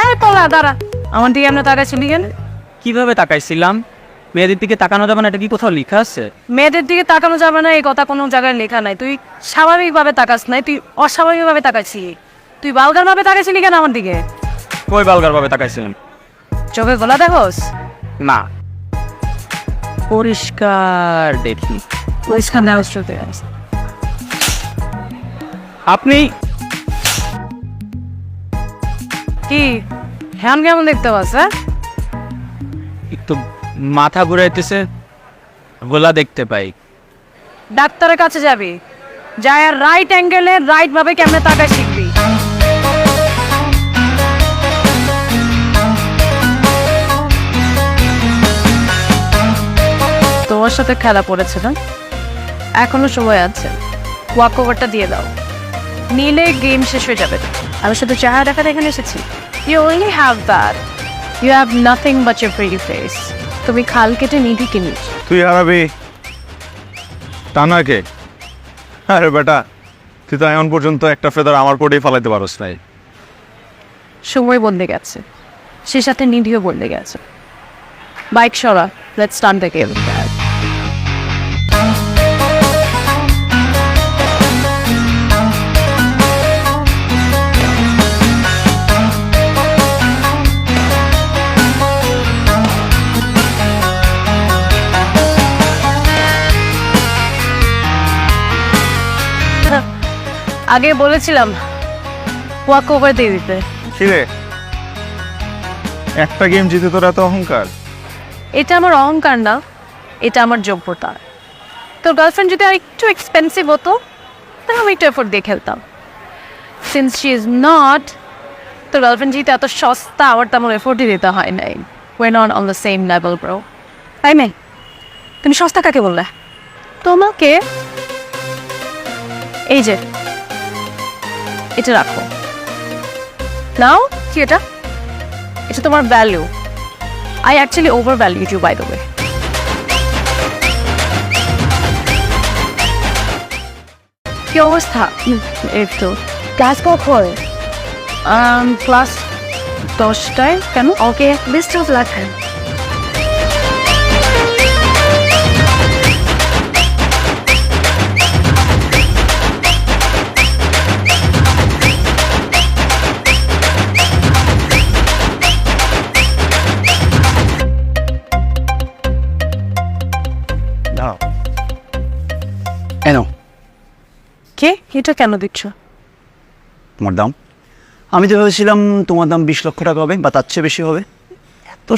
এই পলা দাঁড়া। আমার দিকে আমরা তাকাইছিলি কেন? কীভাবে তাকাইছিলাম? মেয়েদের দিকে তাকানো যাবে না এটা কি কোথাও লেখা আছে? মেয়েদের দিকে তাকানো যাবে না এই কথা কোনো জায়গায় লেখা নাই। তুই স্বাভাবিকভাবে তাকাস নাই তুই অস্বাভাবিকভাবে তাকাইছি তুই বালগার ভাবে তাকাইছিলি কেন আমার দিকে? কই বালগার ভাবে তাকাইছিলেন চোখে গলা দেখোস? না। পরিষ্কার দেখি। পরিষ্কার চোখে। আপনি কি? হ্যান কেমন দেখতে পাস হ্যাঁ? একটু মাথা ঘুরাইতেছে গোলা দেখতে পাই। ডাক্তারের কাছে যাবি যাই আর রাইট অ্যাঙ্গেলে রাইট ভাবে কেমনে তাকায় শিখবি। তোমার সাথে খেলা পড়েছে না? এখনও সময় আছে। ওয়াক ওভারটা দিয়ে দাও। নিলে গেম শেষ হয়ে যাবে। আমি শুধু চেহারা দেখাতে এখানে এসেছি। You only have that you have nothing but your pretty face তুমি খাল কেটে নিধি কিনিস তুই হারাবি। তা নয় আরে বেটা তুই তো এখন পর্যন্ত একটা ফেদার আমার কোটেই ফালাইতে পারস নাই। সময় বদলে গেছে। সে সাথে নিধিও বদলে গেছে। বাইক সরা লেটস স্টার্ট দ্য গেম আগে বলেছিলাম ওয়াক ওভার দিয়ে দিতে। কিরে? একটা গেম জিতে তোর এত অহংকার? এটা আমার অহংকার না এটা আমার যোগ্যতা। তোর গার্লফ্রেন্ড যদি আর একটু এক্সপেন্সিভ হতো তাহলে আমি একটু এফোর্ট দিয়ে খেলতাম। সিন্স শি ইজ নট তোর গার্লফ্রেন্ড যেহেতু এত সস্তা আমার তেমন এফোর্টই দিতে হয় নাই। We not on the same level bro তাই মে তুমি সস্তা কাকে বললে? তোমাকে এই যে এটা রাখো। নাও কি এটা? এটা তোমার value I actually overvalued you, by the way. কি অবস্থা? এই তো। ক্লাস কখন ক্লাস দশটায় কেন? ওকে বেস্ট অফ লাক এনো কে? এটা কেন দিচ্ছ? তোমার দাম। আমি তো ভেবেছিলাম তোমার দাম বিশ লক্ষ টাকা হবে বা তার চেয়ে বেশি হবে। এত